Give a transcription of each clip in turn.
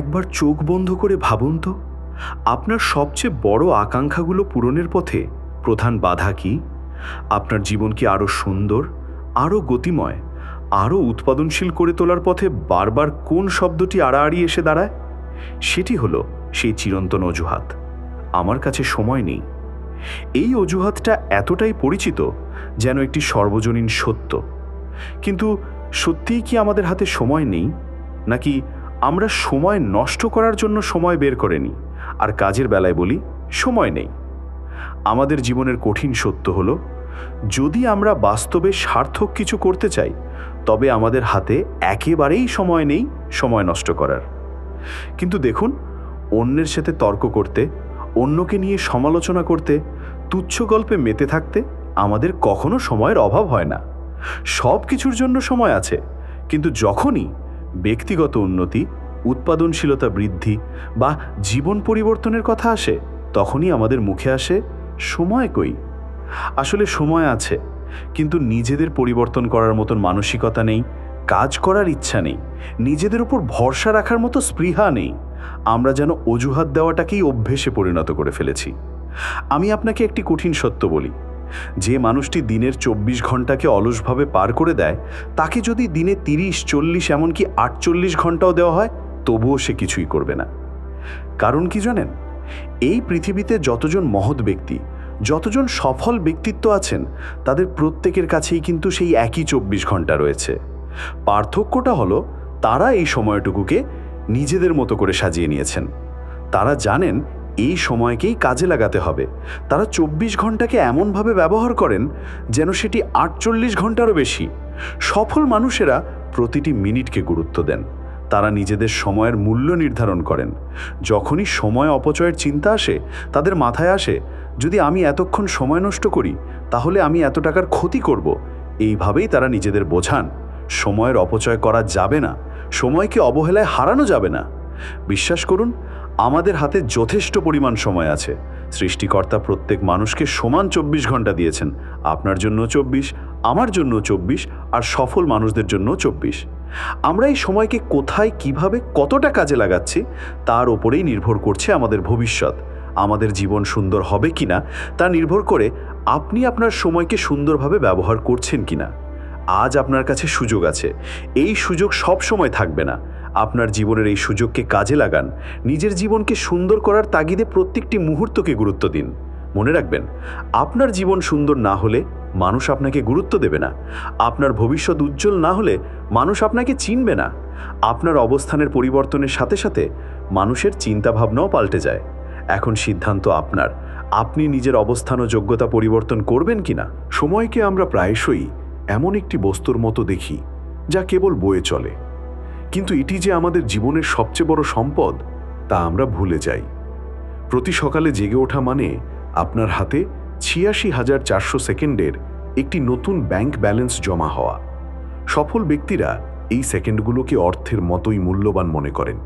একবার চোখ বন্ধ করে ভাবুন তো, আপনার সবচেয়ে বড় আকাঙ্ক্ষাগুলো পূরণের পথে প্রধান বাধা কি? আপনার জীবন কি আরও সুন্দর আরও গতিময় আরও উৎপাদনশীল করে তোলার পথে বারবার কোন শব্দটি আড়াআড়ি এসে দাঁড়ায়? সেটি হলো সেই চিরন্তন অজুহাত। আমার কাছে সময় নেই। এই অজুহাতটা এতটাই পরিচিত যেন একটি সর্বজনীন সত্য। কিন্তু সত্যিই কি আমাদের হাতে সময় নেই? নাকি আমরা সময় নষ্ট করার জন্য সময় বের করে নিই, আর কাজের বেলায় বলি, সময় নেই। আমাদের জীবনের কঠিন সত্য হলো, যদি আমরা বাস্তবে সার্থক কিছু করতে চাই, তবে আমাদের হাতে একেবারেই সময় নেই সময় নষ্ট করার। কিন্তু দেখুন, অন্যের সাথে তর্ক করতে, অন্যকে নিয়ে সমালোচনা করতে, তুচ্ছ গল্পে মেতে থাকতে আমাদের কখনো সময়ের অভাব হয় না। সব কিছুর জন্য সময় আছে, কিন্তু যখনই ব্যক্তিগত উন্নতি, উৎপাদনশীলতা বৃদ্ধি বা জীবন পরিবর্তনের কথা আসে, তখনই আমাদের মুখে আসে সময় কই। আসলে সময় আছে, কিন্তু নিজেদের পরিবর্তন করার মতন মানসিকতা নেই, কাজ করার ইচ্ছা নেই, নিজেদের উপর ভরসা রাখার মতো স্পৃহা নেই। আমরা যেন অজুহাত দেওয়াটাকেই অভ্যেসে পরিণত করে ফেলেছি। আমি আপনাকে একটি কঠিন সত্য বলি। যে মানুষটি দিনের চব্বিশ ঘন্টাকে অলসভাবে পার করে দেয়, তাকে যদি দিনে তিরিশ, চল্লিশ, এমনকি আটচল্লিশ ঘন্টাও দেওয়া হয়, তবুও সে কিছুই করবে না। কারণ কি জানেন? এই পৃথিবীতে যতজন মহৎ ব্যক্তি, যতজন সফল ব্যক্তিত্ব আছেন, তাদের প্রত্যেকের কাছেই কিন্তু সেই একই চব্বিশ ঘণ্টা রয়েছে। পার্থক্যটা হলো, তারা এই সময়টুকুকে নিজেদের মতো করে সাজিয়ে নিয়েছেন। তারা জানেন এই সময়কেই কাজে লাগাতে হবে। তারা চব্বিশ ঘন্টাকে এমনভাবে ব্যবহার করেন যেন সেটি আটচল্লিশ ঘন্টারও বেশি। সফল মানুষেরা প্রতিটি মিনিটকে গুরুত্ব দেন। তারা নিজেদের সময়ের মূল্য নির্ধারণ করেন। যখনই সময় অপচয়ের চিন্তা আসে, তাদের মাথায় আসে, যদি আমি এতক্ষণ সময় নষ্ট করি, তাহলে আমি এত টাকার ক্ষতি করব। এইভাবেই তারা নিজেদের বোঝান। সময়ের অপচয় করা যাবে না। সময়কে অবহেলায় হারানো যাবে না। বিশ্বাস করুন আমাদের হাতে যথেষ্ট পরিমাণ সময় আছে। সৃষ্টিকর্তা প্রত্যেক মানুষকে সমান চব্বিশ ঘণ্টা দিয়েছেন। আপনার জন্য চব্বিশ, আমার জন্য চব্বিশ আর সফল মানুষদের জন্য চব্বিশ। আমরা এই সময়কে কোথায়, কীভাবে, কতটা কাজে লাগাচ্ছি তার ওপরেই নির্ভর করছে আমাদের ভবিষ্যৎ। আমাদের জীবন সুন্দর হবে কিনা তা নির্ভর করে আপনি আপনার সময়কে সুন্দরভাবে ব্যবহার করছেন কিনা। আজ আপনার কাছে সুযোগ আছে। এই সুযোগ সব সময় থাকবে না। আপনার জীবনের এই সুযোগকে কাজে লাগান। নিজের জীবনকে সুন্দর করার তাগিদে প্রত্যেকটি মুহূর্তকে গুরুত্ব দিন। মনে রাখবেন, আপনার জীবন সুন্দর না হলে মানুষ আপনাকে গুরুত্ব দেবে না। আপনার ভবিষ্যৎ উজ্জ্বল না হলে মানুষ আপনাকে চিনবে না। আপনার অবস্থানের পরিবর্তনের সাথে সাথে মানুষের চিন্তাভাবনাও পাল্টে যায়। এখন সিদ্ধান্ত আপনার। আপনি নিজের অবস্থান ও যোগ্যতা পরিবর্তন করবেন কিনা? সময়কে আমরা প্রায়শই এমন একটি বস্তুর মতো দেখি, যা কেবল বয়ে চলে। কিন্তু এটি যে আমাদের জীবনের সবচেয়ে বড় সম্পদ, তা আমরা ভুলে যাই। প্রতি সকালে জেগে ওঠা মানে আপনার হাতে ছিয়াশি হাজার চারশো সেকেন্ডের একটি নতুন ব্যাংক ব্যালেন্স জমা হওয়া। সফল ব্যক্তিরা এই সেকেন্ডগুলোকে অর্থের মতোই মূল্যবান মনে করেন।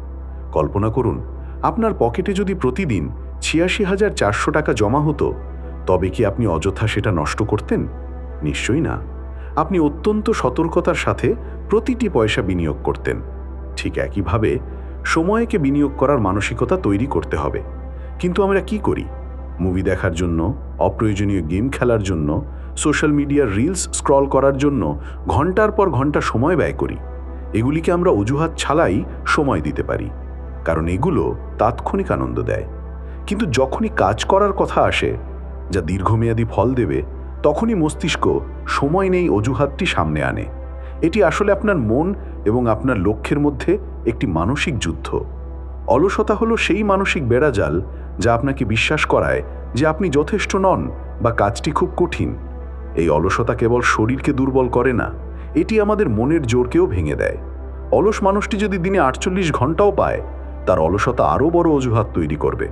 কল্পনা করুন, আপনার পকেটে যদি প্রতিদিন ছিয়াশি হাজার চারশো টাকা জমা হতো, তবে কি আপনি অযথা সেটা নষ্ট করতেন? নিশ্চয়ই না। আপনি অত্যন্ত সতর্কতার সাথে প্রতিটি পয়সা বিনিয়োগ করতেন। ঠিক একইভাবে সময়কে বিনিয়োগ করার মানসিকতা তৈরি করতে হবে। কিন্তু আমরা কি করি? মুভি দেখার জন্য, অপ্রয়োজনীয় গেম খেলার জন্য, সোশ্যাল মিডিয়ার রিলস স্ক্রল করার জন্য ঘণ্টার পর ঘণ্টা সময় ব্যয় করি। এগুলিকে আমরা অজুহাত ছাড়াই সময় দিতে পারি। কারণ এগুলো তাৎক্ষণিক আনন্দ দেয়। কিন্তু যখনই কাজ করার কথা আসে, যা দীর্ঘমেয়াদী ফল দেবে তখনই মস্তিষ্ক সময় নেই অজুহাতটি সামনে আনে। এটি আসলে আপনার মন এবং আপনার লক্ষ্যের মধ্যে একটি মানসিক যুদ্ধ। অলসতা হলো সেই মানসিক বেড়াজাল যা আপনাকে বিশ্বাস করায় যে আপনি যথেষ্ট নন বা কাজটি খুব কঠিন। এই অলসতা কেবল শরীরকে দুর্বল করে না, এটি আমাদের মনের জোরকেও ভেঙে দেয়। অলস মানুষটি যদি দিনে আটচল্লিশ ঘন্টাও পায়, তার অলসতা আরও বড় অজুহাত তৈরি করবে।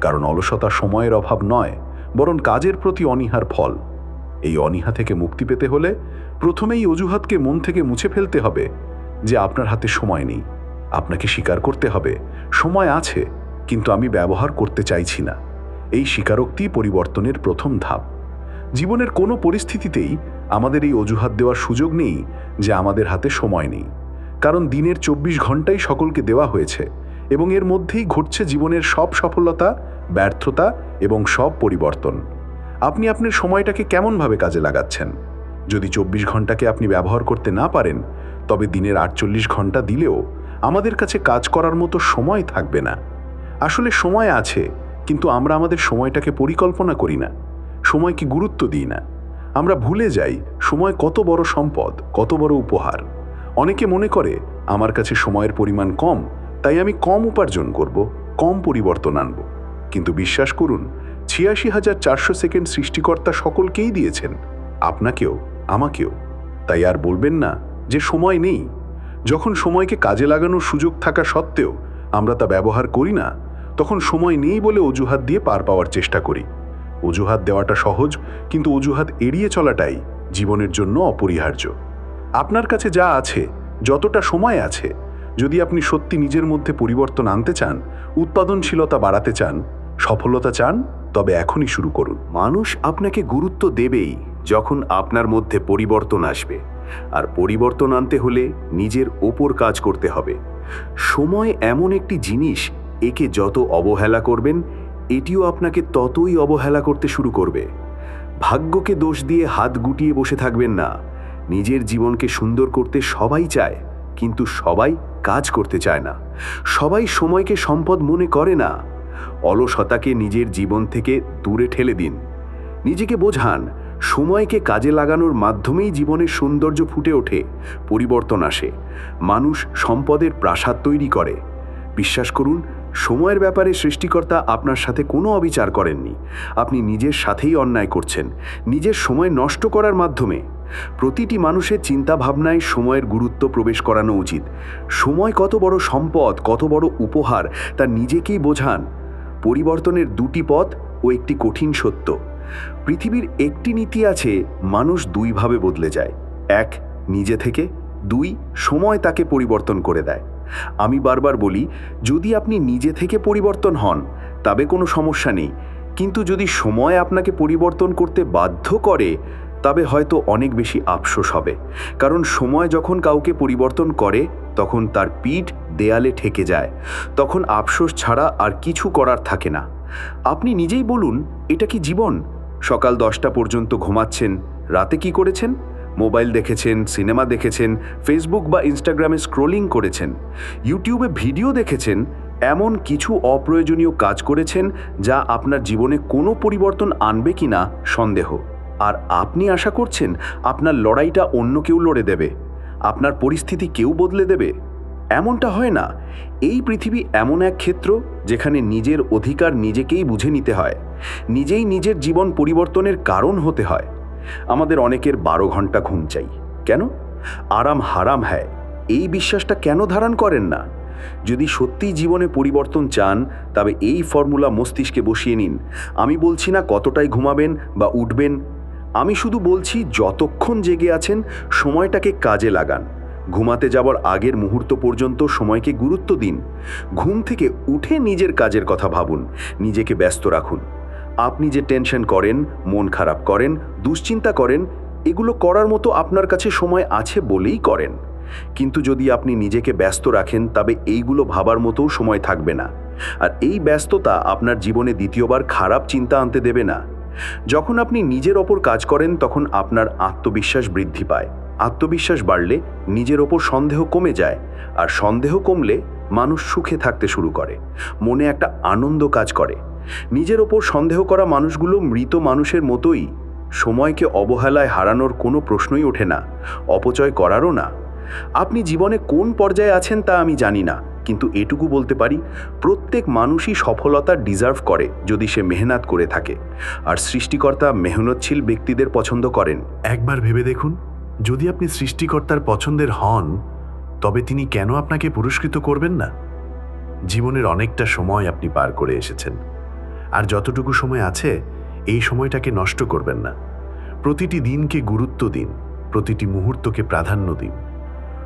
কারণ অলসতা সময়ের অভাব নয়, বরং কাজের প্রতি অনীহার ফল। এই অনীহা থেকে মুক্তি পেতে হলে প্রথমেই অজুহাতকে মন থেকে মুছে ফেলতে হবে যে আপনার হাতে সময় নেই। আপনাকে স্বীকার করতে হবে, সময় আছে, কিন্তু আমি ব্যবহার করতে চাইছি না। এই স্বীকারোক্তি পরিবর্তনের প্রথম ধাপ। জীবনের কোনো পরিস্থিতিতেই আমাদের এই অজুহাত দেওয়ার সুযোগ নেই যে আমাদের হাতে সময় নেই। কারণ দিনের চব্বিশ ঘন্টাই সকলকে দেওয়া হয়েছে এবং এর মধ্যেই ঘটছে জীবনের সব সফলতা, ব্যর্থতা এবং সব পরিবর্তন। আপনি আপনার সময়টাকে কেমনভাবে কাজে লাগাচ্ছেন? যদি চব্বিশ ঘন্টাকে আপনি ব্যবহার করতে না পারেন, তবে দিনের আটচল্লিশ ঘণ্টা দিলেও আমাদের কাছে কাজ করার মতো সময় থাকবে না। আসলে সময় আছে, কিন্তু আমরা আমাদের সময়টাকে পরিকল্পনা করি না। সময়কে গুরুত্ব দিই না। আমরা ভুলে যাই সময় কত বড় সম্পদ, কত বড় উপহার। অনেকে মনে করে, আমার কাছে সময়ের পরিমাণ কম, তাই আমি কম উপার্জন করব, কম পরিবর্তন আনব। কিন্তু বিশ্বাস করুন ছিয়াশি হাজার চারশো সেকেন্ড সৃষ্টিকর্তা সকলকেই দিয়েছেন। আপনাকেও, আমাকেও। তাই আর বলবেন না যে সময় নেই। যখন সময়কে কাজে লাগানোর সুযোগ থাকা সত্ত্বেও আমরা তা ব্যবহার করি না, তখন সময় নেই বলে অজুহাত দিয়ে পার পাওয়ার চেষ্টা করি। অজুহাত দেওয়াটা সহজ, কিন্তু অজুহাত এড়িয়ে চলাটাই জীবনের জন্য অপরিহার্য। আপনার কাছে যা আছে, যতটা সময় আছে, যদি আপনি সত্যি নিজের মধ্যে পরিবর্তন আনতে চান, উৎপাদনশীলতা বাড়াতে চান, সফলতা চান তবে এখনই শুরু করুন। মানুষ আপনাকে গুরুত্ব দেবেই যখন আপনার মধ্যে পরিবর্তন আসবে। আর পরিবর্তন আনতে হলে নিজের ওপর কাজ করতে হবে। সময় এমন একটি জিনিস, একে যত অবহেলা করবেন, এটিও আপনাকে ততই অবহেলা করতে শুরু করবে। ভাগ্যকে দোষ দিয়ে হাত গুটিয়ে বসে থাকবেন না। নিজের জীবনকে সুন্দর করতে সবাই চায়, কিন্তু সবাই কাজ করতে চায় না। সবাই সময়কে সম্পদ মনে করে না। অলসতাকে নিজের জীবন থেকে দূরে ঠেলে দিন। নিজেকে বোঝান, সময়কে কাজে লাগানোর মাধ্যমেই জীবনের সৌন্দর্য ফুটে ওঠে, পরিবর্তন আসে। মানুষ সম্পদের প্রাসাদ তৈরি করে। বিশ্বাস করুন, সময়ের ব্যাপারে সৃষ্টিকর্তা আপনার সাথে কোনো অবিচার করেননি। আপনি নিজের সাথেই অন্যায় করছেন, নিজের সময় নষ্ট করার মাধ্যমে। প্রতিটি মানুষের চিন্তা ভাবনায় সময়ের গুরুত্ব প্রবেশ করানো উচিত। সময় কত বড় সম্পদ, কত বড় উপহার, তা নিজেকেই বোঝান। পরিবর্তনের দুটি পথ ও একটি কঠিন সত্য। পৃথিবীর একটি নীতি আছে, মানুষ দুইভাবে বদলে যায়। এক, নিজে থেকে। দুই, সময় তাকে পরিবর্তন করে দেয়। আমি বারবার বলি, যদি আপনি নিজে থেকে পরিবর্তন হন, তবে কোনো সমস্যা নেই। কিন্তু যদি সময় আপনাকে পরিবর্তন করতে বাধ্য করে, তবে হয়তো অনেক বেশি আফসোস হবে। কারণ সময় যখন কাউকে পরিবর্তন করে, তখন তার পিঠ দেয়ালে ঠেকে যায়। তখন আফসোস ছাড়া আর কিছু করার থাকে না। আপনি নিজেই বলুন, এটা কি জীবন? সকাল দশটা পর্যন্ত ঘুমাচ্ছেন, রাতে কি করেছেন? মোবাইল দেখেছেন, সিনেমা দেখেছেন, ফেসবুক বা ইনস্টাগ্রামে স্ক্রোলিং করেছেন, ইউটিউবে ভিডিও দেখেছেন, এমন কিছু অপ্রয়োজনীয় কাজ করেছেন যা আপনার জীবনে কোনো পরিবর্তন আনবে কিনা সন্দেহ। আর আপনি আশা করছেন, আপনার লড়াইটা অন্য কেউ লড়ে দেবে। আপনার পরিস্থিতি কেউ বদলে দেবে? এমনটা হয় না। এই পৃথিবী এমন এক ক্ষেত্র যেখানে নিজের অধিকার নিজেকেই বুঝে নিতে হয়। নিজেই নিজের জীবন পরিবর্তনের কারণ হতে হয়। আমাদের অনেকের বারো ঘণ্টা ঘুম চাই। কেন? আরাম হারাম হ্যায়। এই বিশ্বাসটা কেন ধারণ করেন না? যদি সত্যিই জীবনে পরিবর্তন চান, তবে এই ফর্মুলা মস্তিষ্কে বসিয়ে নিন। আমি বলছি না কতটাই ঘুমাবেন বা উঠবেন। আমি শুধু বলছি যতক্ষণ জেগে আছেন, সময়টাকে কাজে লাগান। ঘুমাতে যাবার আগের মুহূর্ত পর্যন্ত সময়কে গুরুত্ব দিন। ঘুম থেকে উঠে নিজের কাজের কথা ভাবুন, নিজেকে ব্যস্ত রাখুন। আপনি যে টেনশন করেন, মন খারাপ করেন, দুশ্চিন্তা করেন, এগুলো করার মতো আপনার কাছে সময় আছে বলেই করেন। কিন্তু যদি আপনি নিজেকে ব্যস্ত রাখেন, তবে এইগুলো ভাবার মতোও সময় থাকবে না। আর এই ব্যস্ততা আপনার জীবনে দ্বিতীয়বার খারাপ চিন্তা আনতে দেবে না। যখন আপনি নিজের ওপর কাজ করেন, তখন আপনার আত্মবিশ্বাস বৃদ্ধি পায়। আত্মবিশ্বাস বাড়লে নিজের ওপর সন্দেহ কমে যায়, আর সন্দেহ কমলে মানুষ সুখে থাকতে শুরু করে, মনে একটা আনন্দ কাজ করে। নিজের ওপর সন্দেহ করা মানুষগুলো মৃত মানুষের মতোই সময়কে অবহেলায় হারানোর কোনো প্রশ্নই ওঠে না, অপচয় করারও না। আপনি জীবনে কোন পর্যায়ে আছেন তা আমি জানি না, কিন্তু এটুকু বলতে পারি, প্রত্যেক মানুষই সফলতা ডিজার্ভ করে যদি সে মেহনত করে থাকে। আর সৃষ্টিকর্তা মেহনতশীল ব্যক্তিদের পছন্দ করেন। একবার ভেবে দেখুন। যদি আপনি সৃষ্টিকর্তার পছন্দের হন, তবে তিনি কেন আপনাকে পুরস্কৃত করবেন না? জীবনের অনেকটা সময় আপনি পার করে এসেছেন। আর যতটুকু সময় আছে, এই সময়টাকে নষ্ট করবেন না। প্রতিটি দিনকে গুরুত্ব দিন, প্রতিটি মুহূর্তকে প্রাধান্য দিন।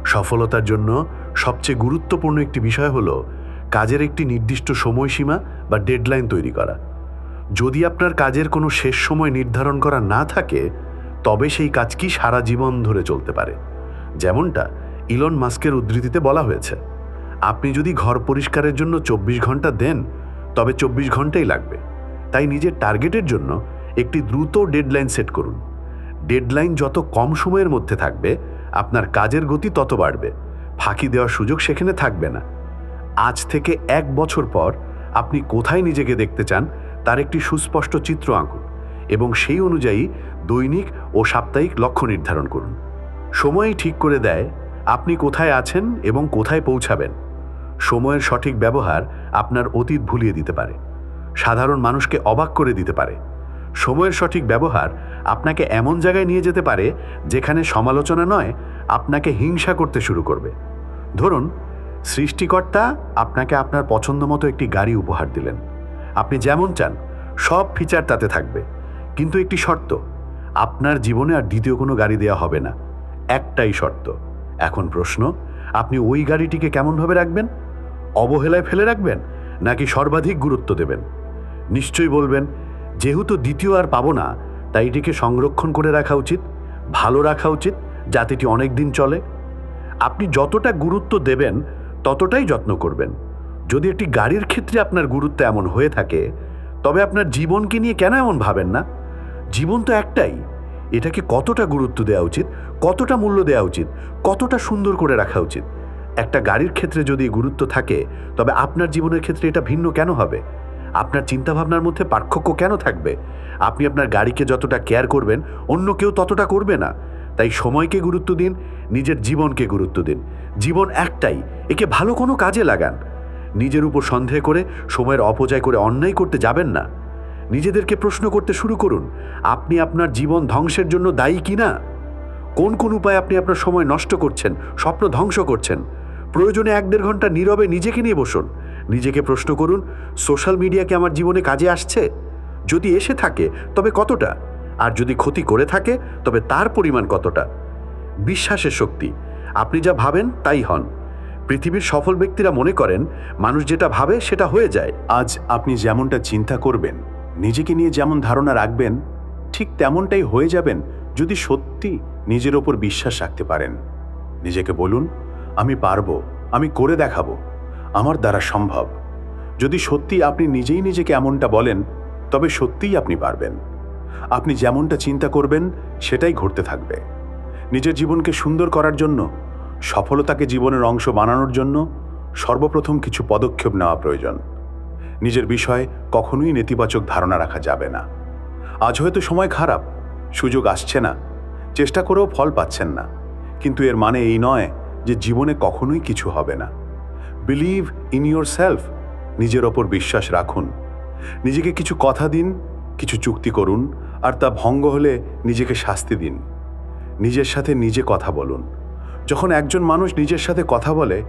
সফলতার জন্য সবচেয়ে গুরুত্বপূর্ণ একটি বিষয় হলো কাজের একটি নির্দিষ্ট সময়সীমা বা ডেডলাইন তৈরি করা। যদি আপনার কাজের কোনো শেষ সময় নির্ধারণ করা না থাকে তবে সেই কাজ কি সারা জীবন ধরে চলতে পারে? যেমনটা ইলন মাস্কের উদ্ধৃতিতে বলা হয়েছে। আপনি যদি ঘর পরিষ্কারের জন্য চব্বিশ ঘণ্টা দেন, তবে চব্বিশ ঘন্টাই লাগবে। তাই নিজের টার্গেটের জন্য একটি দ্রুত ডেডলাইন সেট করুন। ডেডলাইন যত কম সময়ের মধ্যে থাকবে, আপনার কাজের গতি তত বাড়বে। ফাঁকি দেওয়ার সুযোগ সেখানে থাকবে না। আজ থেকে এক বছর পর আপনি কোথায় নিজেকে দেখতে চান, তার একটি সুস্পষ্ট চিত্র আঁকুন। এবং সেই অনুযায়ী দৈনিক ও সাপ্তাহিক লক্ষ্য নির্ধারণ করুন। সময়ই ঠিক করে দেয় আপনি কোথায় আছেন এবং কোথায় পৌঁছাবেন। সময়ের সঠিক ব্যবহার আপনার অতীত ভুলিয়ে দিতে পারে। সাধারণ মানুষকে অবাক করে দিতে পারে। সময়ের সঠিক ব্যবহার আপনাকে এমন জায়গায় নিয়ে যেতে পারে যেখানে সমালোচনা নয়, আপনাকে হিংসা করতে শুরু করবে। ধরুন, সৃষ্টিকর্তা আপনাকে আপনার পছন্দ মতো একটি গাড়ি উপহার দিলেন। আপনি যেমন চান, সব ফিচার তাতে থাকবে। কিন্তু একটি শর্ত, আপনার জীবনে আর দ্বিতীয় কোনো গাড়ি দেওয়া হবে না। একটাই শর্ত। এখন প্রশ্ন, আপনি ওই গাড়িটিকে কেমনভাবে রাখবেন? অবহেলায় ফেলে রাখবেন, নাকি সর্বাধিক গুরুত্ব দেবেন? নিশ্চয়ই বলবেন, যেহেতু দ্বিতীয় আর পাবো না, তাই এটিকে সংরক্ষণ করে রাখা উচিত, ভালো রাখা উচিত, যাতে এটি অনেক দিন চলে। আপনি যতটা গুরুত্ব দেবেন, ততটাই যত্ন করবেন। যদি একটি গাড়ির ক্ষেত্রে আপনার গুরুত্ব এমন হয়ে থাকে, তবে আপনার জীবনকে নিয়ে কেন এমন ভাবেন না? জীবন তো একটাই। এটাকে কতটা গুরুত্ব দেওয়া উচিত, কতটা মূল্য দেওয়া উচিত, কতটা সুন্দর করে রাখা উচিত? একটা গাড়ির ক্ষেত্রে যদি গুরুত্ব থাকে, তবে আপনার জীবনের ক্ষেত্রে এটা ভিন্ন কেন হবে? আপনার চিন্তাভাবনার মধ্যে পার্থক্য কেন থাকবে? আপনি আপনার গাড়িকে যতটা কেয়ার করবেন, অন্য কেউ ততটা করবে না। তাই সময়কে গুরুত্ব দিন, নিজের জীবনকে গুরুত্ব দিন। জীবন একটাই, একে ভালো কোনো কাজে লাগান। নিজের উপর সন্দেহ করে, সময়ের অপচয় করে অন্যায় করতে যাবেন না। নিজেদেরকে প্রশ্ন করতে শুরু করুন, আপনি আপনার জীবন ধ্বংসের জন্য দায়ী কি না? কোন কোন উপায়ে আপনি আপনার সময় নষ্ট করছেন, স্বপ্ন ধ্বংস করছেন? প্রয়োজনে এক দেড় ঘণ্টা নীরবে নিজেকে নিয়ে বসুন। নিজেকে প্রশ্ন করুন, সোশ্যাল মিডিয়া কি আমার জীবনে কাজে আসছে? যদি এসে থাকে, তবে কতটা? আর যদি ক্ষতি করে থাকে, তবে তার পরিমাণ কতটা? বিশ্বাসের শক্তি। আপনি যা ভাবেন, তাই হন। পৃথিবীর সফল ব্যক্তিরা মনে করেন, মানুষ যেটা ভাবে, সেটা হয়ে যায়। আজ আপনি যেমনটা চিন্তা করবেন নিজেকে নিয়ে যেমন ধারণা রাখবেন, ঠিক তেমনটাই হয়ে যাবেন যদি সত্যি নিজের ওপর বিশ্বাস রাখতে পারেন। নিজেকে বলুন, আমি পারব, আমি করে দেখাবো, আমার দ্বারা সম্ভব। যদি সত্যি আপনি নিজেই নিজেকে এমনটা বলেন, তবে সত্যিই আপনি পারবেন। আপনি যেমনটা চিন্তা করবেন, সেটাই ঘটতে থাকবে। নিজের জীবনকে সুন্দর করার জন্য, সফলতাকে জীবনের অংশ বানানোর জন্য সর্বপ্রথম কিছু পদক্ষেপ নেওয়া প্রয়োজন। নিজের বিষয়ে কখনোই নেতিবাচক ধারণা রাখা যাবে না। আজ হয়তো সময় খারাপ, সুযোগ আসছে না, চেষ্টা করেও ফল পাচ্ছেন না, কিন্তু এর মানে এই নয় যে জীবনে কখনোই কিছু হবে না। বিলিভ ইন ইয়োর সেলফ নিজের ওপর বিশ্বাস রাখুন। নিজেকে কিছু কথা দিন, কিছু চুক্তি করুন, আর তা ভঙ্গ হলে নিজেকে শাস্তি দিন। নিজের সাথে নিজে কথা বলুন। যখন একজন মানুষ নিজের সাথে কথা বলে,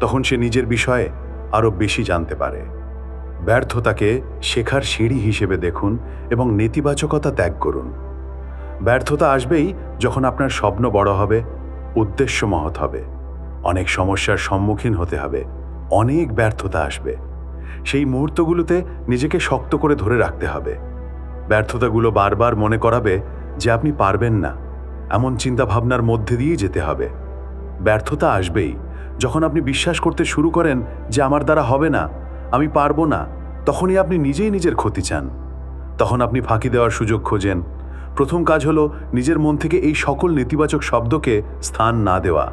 তখন সে নিজের বিষয়ে আরও বেশি জানতে পারে। ব্যর্থতাকে শেখার সিঁড়ি হিসেবে দেখুন এবং নেতিবাচকতা ত্যাগ করুন। ব্যর্থতা আসবেই যখন আপনার স্বপ্ন বড় হবে উদ্দেশ্য মহৎ হবে। অনেক সমস্যার সম্মুখীন হতে হবে, অনেক ব্যর্থতা আসবে। সেই মুহূর্তগুলোতে নিজেকে শক্ত করে ধরে রাখতে হবে। ব্যর্থতাগুলো বারবার মনে করাবে যে আপনি পারবেন না, এমন চিন্তাভাবনার মধ্যে দিয়ে যেতে হবে। ব্যর্থতা আসবেই যখন আপনি বিশ্বাস করতে শুরু করেন যে আমার দ্বারা হবে না আমি পারব না। তখনই আপনি নিজেই নিজের ক্ষতি চান। তখন আপনি ফাঁকি দেওয়ার সুযোগ খোঁজেন। প্রথম কাজ হলো নিজের মন থেকে এই সকল নেতিবাচক শব্দকে স্থান না দেওয়া।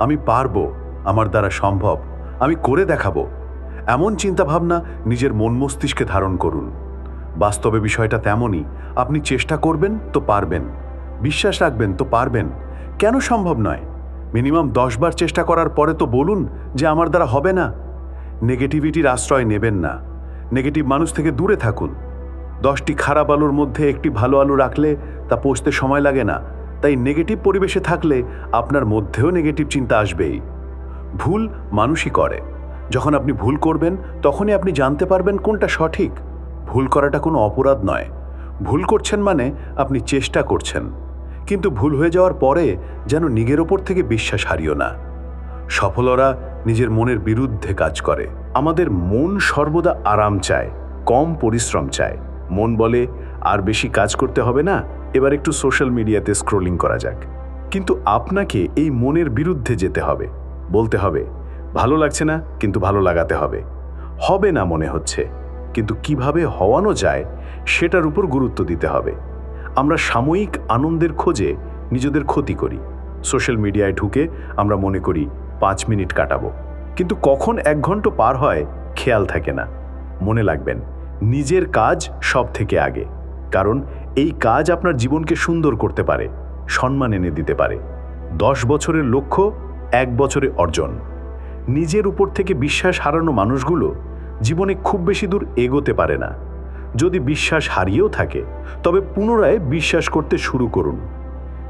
আমি পারব, আমার দ্বারা সম্ভব। আমি করে দেখাবো। এমন চিন্তাভাবনা নিজের মন মস্তিষ্কে ধারণ করুন। বাস্তবে বিষয়টা তেমনই। আপনি চেষ্টা করবেন তো পারবেন। বিশ্বাস রাখবেন তো পারবেন। কেন সম্ভব নয়? মিনিমাম দশবার চেষ্টা করার পরে তো বলুন যে আমার দ্বারা হবে না। নেগেটিভিটির আশ্রয় নেবেন না। নেগেটিভ মানুষ থেকে দূরে থাকুন। দশটি খারাপ আলুর মধ্যে একটি ভালো আলু রাখলে তা পচতে সময় লাগে না। তাই নেগেটিভ পরিবেশে থাকলে আপনার মধ্যেও নেগেটিভ চিন্তা আসবেই। ভুল মানুষই করে। যখন আপনি ভুল করবেন, তখনই আপনি জানতে পারবেন কোনটা সঠিক। ভুল করাটা কোনো অপরাধ নয়। ভুল করছেন মানে আপনি চেষ্টা করছেন। কিন্তু ভুল হয়ে যাওয়ার পরে যেন নিজের ওপর থেকে বিশ্বাস হারিও না। সফলরা নিজের মনের বিরুদ্ধে কাজ করে। আমাদের মন সর্বদা আরাম চায়, কম পরিশ্রম চায়। মন বলে, আর বেশি কাজ করতে হবে না, এবার একটু সোশ্যাল মিডিয়াতে স্ক্রোলিং করা যাক। কিন্তু আপনাকে এই মনের বিরুদ্ধে যেতে হবে। বলতে হবে, ভালো লাগছে না, কিন্তু ভালো লাগাতে হবে। হবে না মনে হচ্ছে, কিন্তু কীভাবে হওয়ানো যায়, সেটার উপর গুরুত্ব দিতে হবে। আমরা সাময়িক আনন্দের খোঁজে নিজেদের ক্ষতি করি। সোশ্যাল মিডিয়ায় ঢুকে আমরা মনে করি পাঁচ মিনিট কাটাবো। কিন্তু কখন এক ঘণ্টা পার হয়, খেয়াল থাকে না। মনে লাগবেন নিজের কাজ সব থেকে আগে। কারণ এই কাজ আপনার জীবনকে সুন্দর করতে পারে, সম্মান এনে দিতে পারে। দশ বছরের লক্ষ্য, এক বছরে অর্জন। নিজের উপর থেকে বিশ্বাস হারানো মানুষগুলো জীবনে খুব বেশি দূর এগোতে পারে না। যদি বিশ্বাস হারিয়েও থাকে, তবে পুনরায় বিশ্বাস করতে শুরু করুন।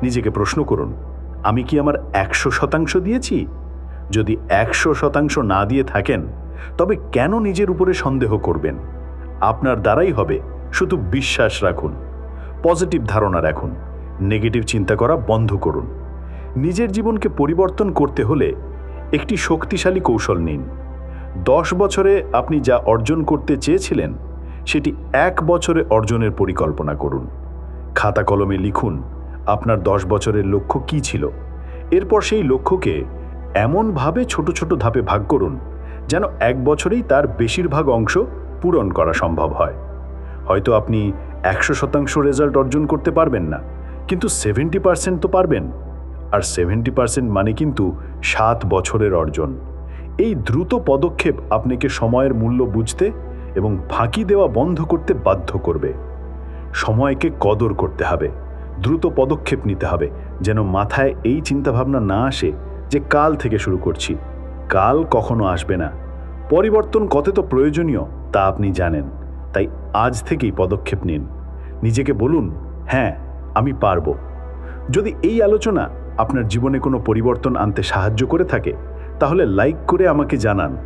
নিজেকে প্রশ্ন করুন, আমি কি আমার একশো শতাংশ দিয়েছি? যদি একশো শতাংশ না দিয়ে থাকেন, তবে কেন নিজের উপরে সন্দেহ করবেন? আপনার দ্বারাই হবে, শুধু বিশ্বাস রাখুন। পজিটিভ ধারণা রাখুন, নেগেটিভ চিন্তা করা বন্ধ করুন। নিজের জীবনকে পরিবর্তন করতে হলে একটি শক্তিশালী কৌশল নিন। দশ বছরে আপনি যা অর্জন করতে চেয়েছিলেন, সেটি এক বছরে অর্জনের পরিকল্পনা করুন। খাতা কলমে লিখুন, আপনার দশ বছরের লক্ষ্য কী ছিল? এরপর সেই লক্ষ্যকে এমনভাবে ছোট ছোট ধাপে ভাগ করুন, যেন এক বছরেই তার বেশিরভাগ অংশ পূরণ করা সম্ভব হয়। হয়তো আপনি একশো শতাংশ রেজাল্ট অর্জন করতে পারবেন না, কিন্তু সেভেন্টি পার্সেন্ট তো পারবেন। আর সেভেন্টি পার্সেন্ট মানে কিন্তু সাত বছরের অর্জন। এই দ্রুত পদক্ষেপ আপনাকে সময়ের মূল্য বুঝতে এবং ফাঁকি দেওয়া বন্ধ করতে বাধ্য করবে। সময়কে কদর করতে হবে, দ্রুত পদক্ষেপ নিতে হবে, যেন মাথায় এই চিন্তাভাবনা না আসে যে কাল থেকে শুরু করছি। কাল কখনো আসবে না। পরিবর্তন কত তো প্রয়োজনীয় তা আপনি জানেন। তাই আজ থেকেই পদক্ষেপ নিন। নিজেকে বলুন হ্যাঁ আমি পারব। যদি এই আলোচনা আপনার জীবনে কোনো পরিবর্তন আনতে সাহায্য করে থাকে, তাহলে লাইক করে আমাকে জানান।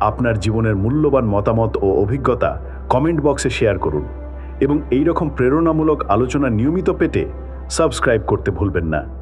আপনার জীবনের মূল্যবান মতামত ও অভিজ্ঞতা কমেন্ট বক্সে শেয়ার করুন এবং এই রকম প্রেরণামূলক আলোচনা নিয়মিত পেতে সাবস্ক্রাইব করতে ভুলবেন না।